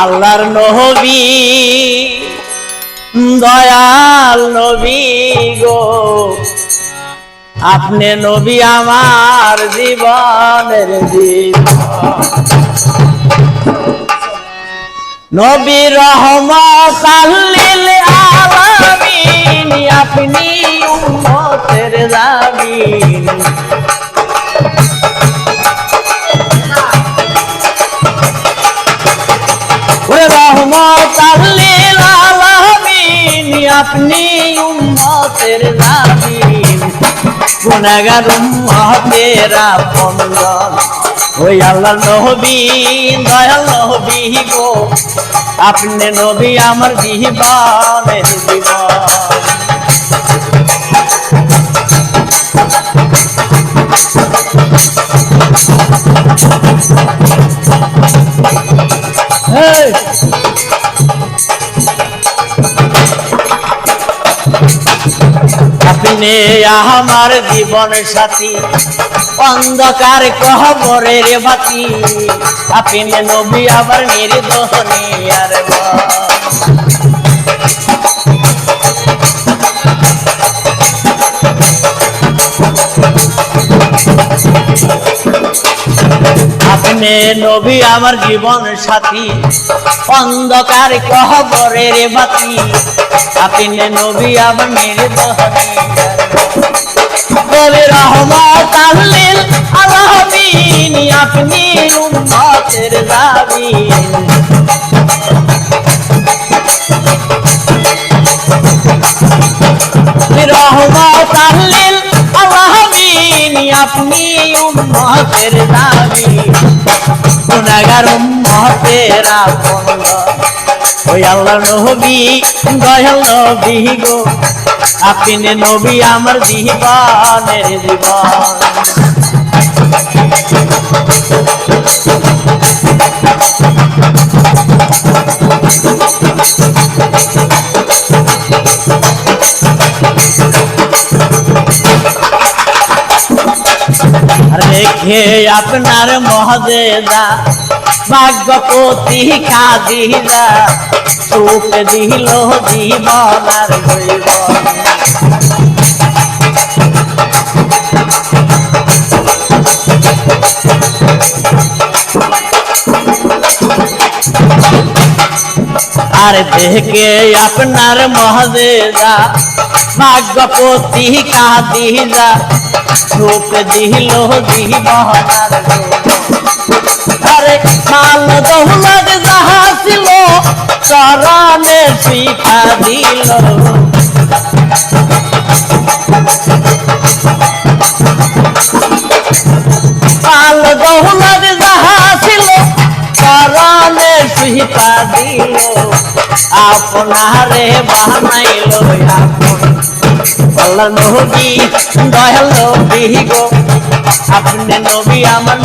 আল্লাহর নবী, দয়াল নবী গো। আপনি নবী আমার জীবনের জীবন নবী রহমত আল্লিল আলামিন, আপনি উম্মতের জামিন। আপনি উম্মতের জামিন গুনাহগার উম্মতের আপনজন ওই আল্লাহ নবী, দয়াল নবী গো। আপনি নবী আমার জীবনের জীবন। Hey! আপনি আমার জীবন সাথী। অন্ধকার কহবরের বাতি। আপনি নবী আবার নির্দোষণী আর আপনি নবী আমার জীবন সাথী। অন্ধকার কহবরের বাতি। আপনি নবী আমার নির্দোষণী নবী রহমত আল্লিল আলামিন, আপনি উম্মতের নবী রহমত আল্লিল আপনি উম্মতের জামিন গুনাহগার উম্মতের আপন ওই আল্লাহ নবী, দয়াল নবী গো। আপনি নবী আমার জীবনের জীবন। রেখে আপনার মহজেদা ভাগ্যপতি কাদিরা সুখ দিল জীবন আর জীবন আর দেখে আপনার মহজেদা ভাগ্যপতি কাদিরা সুখ দিল জীবন আর মাল দৌলত যাহা ছিল চরণে শিখা দিল। মাল দৌলত যাহা ছিল চরণে শিখা দিল। আপনারে বানাইল আপন আল্লাহ নবী, দয়াল নবী গো। আপনি নবী আমার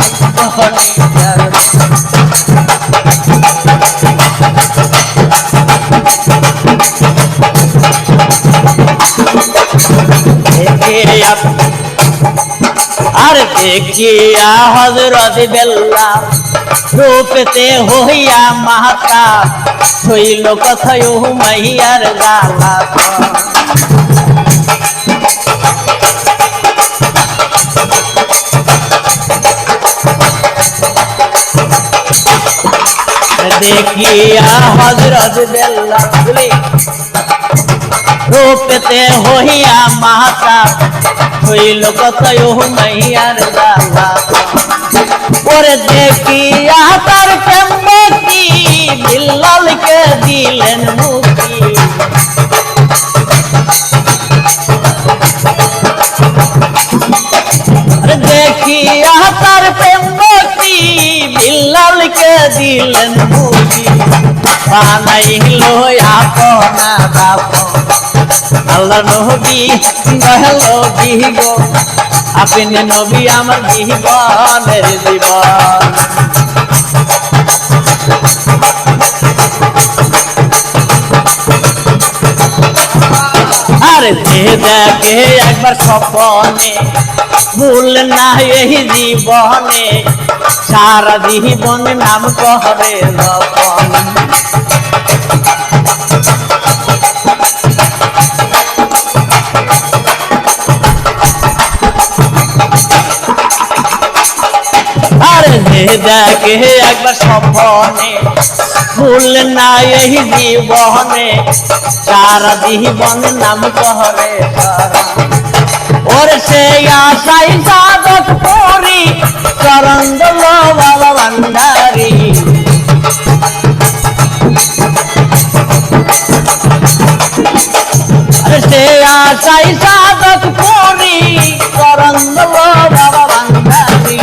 আর দেখিয়া হজরত বেল্লা রূপতে হইয়া মাতা, হইল কথায় মাইয়ার গালা দেখিয়া হজরত বেল্লা বলি, রূপতে হইয়া মাতা, হইল কথায় মাইয়ার গালা ওরে দেখিয়া তার প্রেমতি বিল্লালকে দিলেন আরে দেখিয়া দিলেন মুক্তি বানাইল আপনা দাপন আল্লাহ নবী দয়াল নবী গো আপনি নবী, আমার জীবনের জীবন। আরে একবার স্বপনে, ভুল না এই জীবনে। সারা জীবন নাম আরে যে দেখে একবার স্বপনে, ভুল না এই জীবনে, সারা জীবন নাম করে ওরে সে আশাই সাধক করি চরণ দল বাবা ভান্ডারি আরে সে আশাই সাধক করি চরণ দল বাবা ভান্ডারি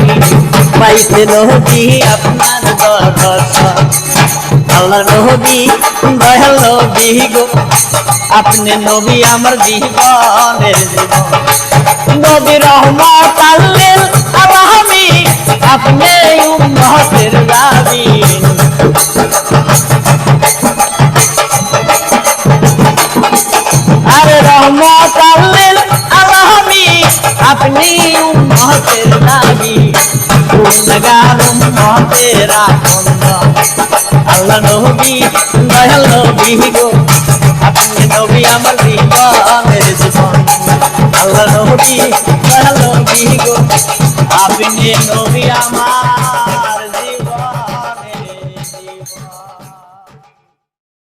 পাইতে নদী আপনার আল্লাহ নবী আমার জীবন নবী রহমত আলামি আপনি উম্মতের দাবি আরে রহমত আল্লিল আলামি আপনি উম্মতের দাবি গুণগান উম্মতের আনন্দ আল্লাহ নবী দয়াল নবী গো আপনি নবী আমার জীবনের জীবন আল্লাহ নবী দয়াল নবী গো i've been getting over happy all of Yama.